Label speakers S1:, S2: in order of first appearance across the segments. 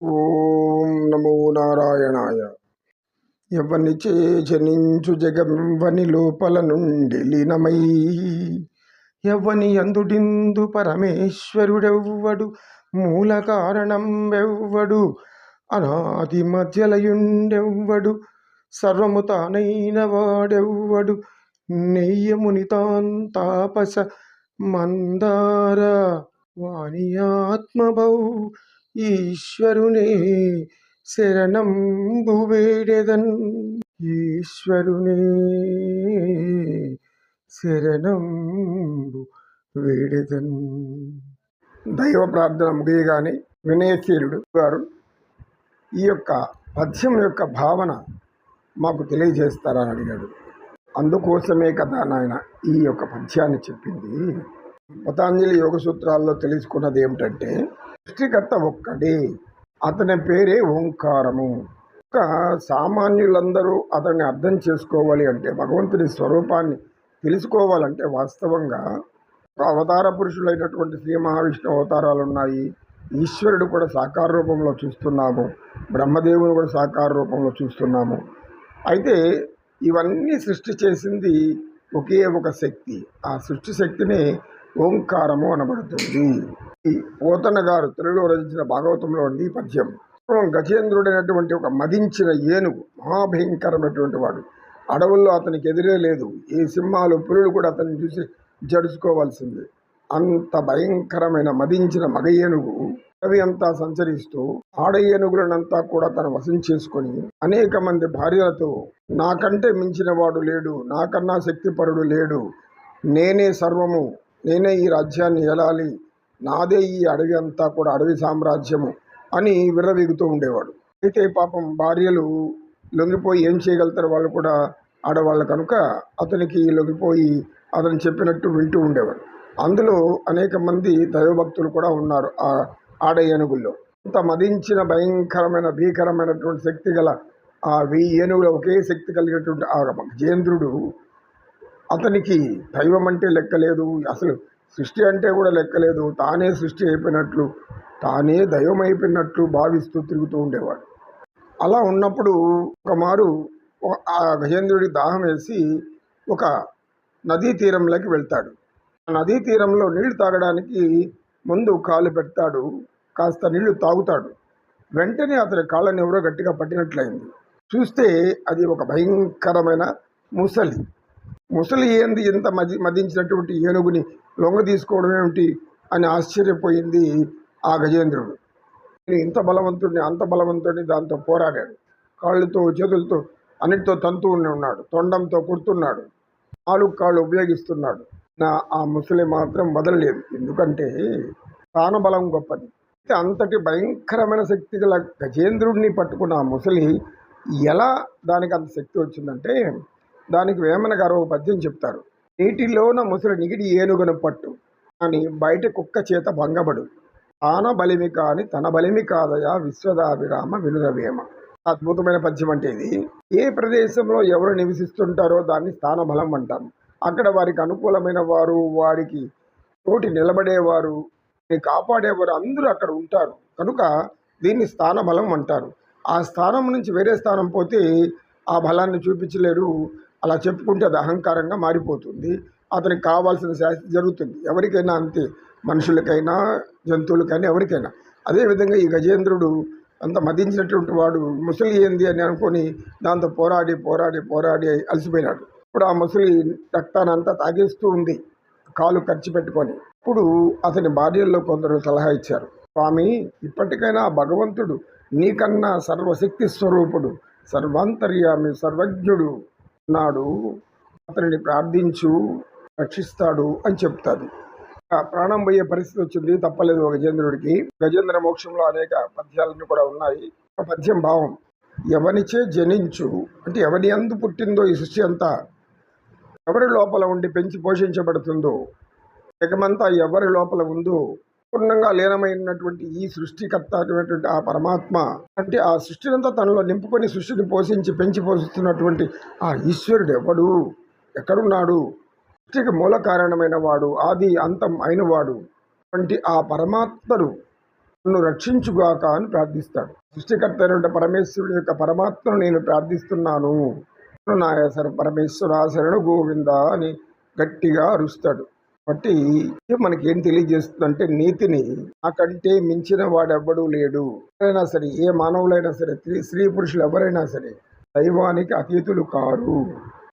S1: ఓం నమో నారాయణాయ. ఎవని చేజనించు జగంవని లోపల నుండి లీనమై ఎవని అందుడిందు పరమేశ్వరుడెవ్వడు మూల కారణం ఎవ్వడు అనాది మధ్యలయుండెవ్వడు సర్వము తానైన వాడెవ్వడు నెయ్యముని తాన్ తాపస మందార వాణి ఆత్మభౌ ఈశ్వరునే శరణం వేడెదన్ ఈశ్వరునే శరణంబు వేడెదన్ దైవ ప్రార్థన ముగియగానే వినయశీలుడు గారు ఈ యొక్క పద్యం యొక్క భావన మాకు తెలియజేస్తారని అడిగాడు. అందుకోసమే కదా నాయన ఈ యొక్క పద్యాన్ని చెప్పింది. పతాంజలి యోగ సూత్రాల్లో తెలుసుకున్నది ఏమిటంటే సృష్టికర్త ఒక్కడే. అతని పేరే ఓంకారము. ఒక సామాన్యులందరూ అతన్ని అర్థం చేసుకోవాలి అంటే భగవంతుని స్వరూపాన్ని తెలుసుకోవాలంటే వాస్తవంగా అవతార పురుషులైనటువంటి శ్రీ మహావిష్ణు అవతారాలు ఉన్నాయి ఈశ్వరుడు కూడా సాకార రూపంలో చూస్తున్నాము. బ్రహ్మదేవుని కూడా సాకార రూపంలో చూస్తున్నాము. అయితే ఇవన్నీ సృష్టి చేసింది ఒకే ఒక శక్తి. ఆ సృష్టి శక్తిని ఓంకారము అనబడుతుంది. ఈ గారు తెలుగులో రచించిన భాగవతంలో ఉంది ఈ పద్యం. పూర్వం గజేంద్రుడైనటువంటి ఒక మదించిన ఏనుగు మహాభయంకరమైనటువంటి వాడు. అడవుల్లో అతనికి ఎదురే లేదు. ఈ సింహాలు పులులు కూడా అతన్ని చూసి జడుచుకోవాల్సింది. అంత భయంకరమైన మదించిన మగ ఏనుగు అవి అంతా సంచరిస్తూ ఆడ ఏనుగులనంతా కూడా తను వశం చేసుకొని అనేక మంది భార్యలతో నాకంటే మించిన వాడు లేడు. నాకన్నా శక్తిపరుడు లేడు. నేనే సర్వము. నేనే ఈ రాజ్యాన్ని ఏలాలి? నాదే ఈ అడవి అంతా కూడా అడవి సామ్రాజ్యము అని విర్రవీగుతూ ఉండేవాడు. అయితే పాపం భార్యలు లొంగిపోయి ఏం చేయగలుగుతారు వాళ్ళు కూడా ఆడవాళ్ళు కనుక అతనికి లొంగిపోయి అతను చెప్పినట్టు వింటూ ఉండేవాడు అందులో అనేక మంది దైవభక్తులు కూడా ఉన్నారు ఆ ఆడ ఏనుగుల్లో. అంత మదించిన భయంకరమైన భీకరమైనటువంటి శక్తి గల ఆ వెయ్యి ఏనుగుల ఒకే శక్తి కలిగినటువంటి ఆ జేంద్రుడు అతనికి దైవం అంటే లెక్కలేదు అసలు సృష్టి అంటే కూడా లెక్కలేదు తానే సృష్టి అయిపోయినట్లు తానే దైవం అయిపోయినట్లు భావిస్తూ తిరుగుతూ ఉండేవాడు. అలా ఉన్నప్పుడు ఒక మారు ఆ గజేంద్రుడి దాహం వేసి ఒక నదీ తీరంలోకి వెళ్తాడు. ఆ నదీ తీరంలో నీళ్ళు తాగడానికి ముందు కాలు పెడతాడు. కాస్త నీళ్ళు తాగుతాడు. వెంటనే అతని కాళ్ళని ఎవరో గట్టిగా పట్టినట్లయింది. చూస్తే అది ఒక భయంకరమైన ముసలి. ముసలి ఏంది ఇంత మది మదించినటువంటి ఏనుగుని లొంగ తీసుకోవడం ఏమిటి అని ఆశ్చర్యపోయింది ఆ గజేంద్రుడు. నేను ఇంత బలవంతుడిని అంత బలవంతుడిని దాంతో పోరాడాడు కాళ్ళతో చేతులతో అన్నిటితో తంతు ఉన్నాడు. తొండంతో కుడుతున్నాడు. నాలుగు కాళ్ళు ఉపయోగిస్తున్నాడు. నా ఆ ముసలి మాత్రం వదలలేదు. ఎందుకంటే ప్రాణబలం గొప్పది. అంతటి భయంకరమైన శక్తి గల గజేంద్రుడిని పట్టుకున్న ఆ ముసలి ఎలా దానికి అంత శక్తి వచ్చిందంటే దానికి వేమన గారు ఒక పద్యం చెప్తారు. నీటిలోన ముసలి నిగిడి ఏనుగున పట్టు. అని బయట కుక్క చేత భంగబడు తాన బలిమి కాని తన బలిమి కాదయా విశ్వదాభిరామ వినురవేమ. అద్భుతమైన పద్యం అంటే ఇది. ఏ ప్రదేశంలో ఎవరు నివసిస్తుంటారో దాన్ని స్థాన బలం అంటాం. అక్కడ వారికి అనుకూలమైన వారు వాడికి తోటి నిలబడేవారు కాపాడేవారు అందరూ అక్కడ ఉంటారు. కనుక దీన్ని స్థాన బలం అంటారు. ఆ స్థానం నుంచి వేరే స్థానం పోతే ఆ బలాన్ని చూపించలేరు. అలా చెప్పుకుంటే అది అహంకారంగా మారిపోతుంది. అతనికి కావాల్సిన శాస్తి జరుగుతుంది. ఎవరికైనా అంతే. మనుషులకైనా జంతువులకైనా ఎవరికైనా. అదేవిధంగా ఈ గజేంద్రుడు అంత మదించినటువంటి వాడు ముసలి ఏంది అని అనుకొని దాంతో పోరాడి పోరాడి పోరాడి అలసిపోయినాడు. ఇప్పుడు ఆ ముసలి రక్తానంతా తాగేస్తూ ఉంది కాలు ఖర్చు పెట్టుకొని. ఇప్పుడు అతని భార్యల్లో కొందరు సలహా ఇచ్చారు. స్వామి ఇప్పటికైనా భగవంతుడు నీకన్నా సర్వశక్తి స్వరూపుడు సర్వాంతర్యామి సర్వజ్ఞుడు. నాడు అతనిని ప్రార్థించు రక్షిస్తాడు అని చెప్తాది ప్రాణం పోయే పరిస్థితి వచ్చింది తప్పలేదు ఒక గజేంద్రుడికి. గజేంద్ర మోక్షంలో అనేక పద్యాలన్నీ కూడా ఉన్నాయి. ఒక పద్యం భావం. ఎవనిచే జనించు అంటే ఎవరి అందు పుట్టిందో ఈ సృష్టి అంతా ఎవరి లోపల ఉండి పెంచి పోషించబడుతుందో జగమంతా ఎవరి లోపల ఉందో పూర్ణంగా లీనమైనటువంటి ఈ సృష్టికర్త అనేటువంటి ఆ పరమాత్మ అంటే ఆ సృష్టినంతా తనలో నింపుకొని సృష్టిని పోషించి పెంచి పోషిస్తున్నటువంటి ఆ ఈశ్వరుడు ఎవడు? ఎక్కడున్నాడు? సృష్టికి మూల కారణమైన వాడు ఆది అంతం అయినవాడు. వంటి ఆ పరమాత్మను నన్ను రక్షించుగాక అని ప్రార్థిస్తాడు. సృష్టికర్త అయినటువంటి పరమేశ్వరుడు యొక్క పరమాత్మను నేను ప్రార్థిస్తున్నాను. నా సర పరమేశ్వర శరణ గోవింద అని గట్టిగా అరుస్తాడు. బట్టి మనకి ఏం తెలియజేస్తుందంటే నీతిని నాకంటే మించిన వాడెవ్వడూ లేడు. ఎవరైనా సరే ఏ మానవులైనా సరే స్త్రీ పురుషులు ఎవరైనా సరే దైవానికి అతీతులు కారు.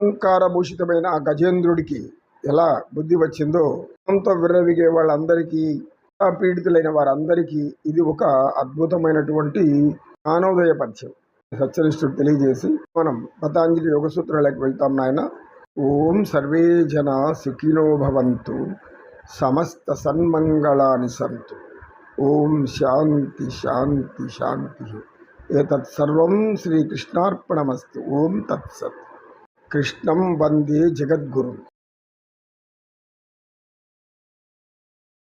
S1: అహంకారభూషితమైన ఆ గజేంద్రుడికి ఎలా బుద్ధి వచ్చిందో అంత విర్రవిగే వాళ్ళందరికీ పీడితులైన వారందరికీ ఇది ఒక అద్భుతమైనటువంటి మానవోదయ పద్యం సత్యనిష్ఠుడు తెలియజేసి మనం పతాంజలి యోగ సూత్రాలకు వెళ్తాం నాయన. ओम सर्वे जना सुखिनो भवन्तु, समस्त सन्मंगला सन्तु। ओम शांति शांति शांति एतत्सर्वं श्रीकृष्णार्पणमस्तु। ओम तत्सत्। कृष्ण वंदे जगद्गु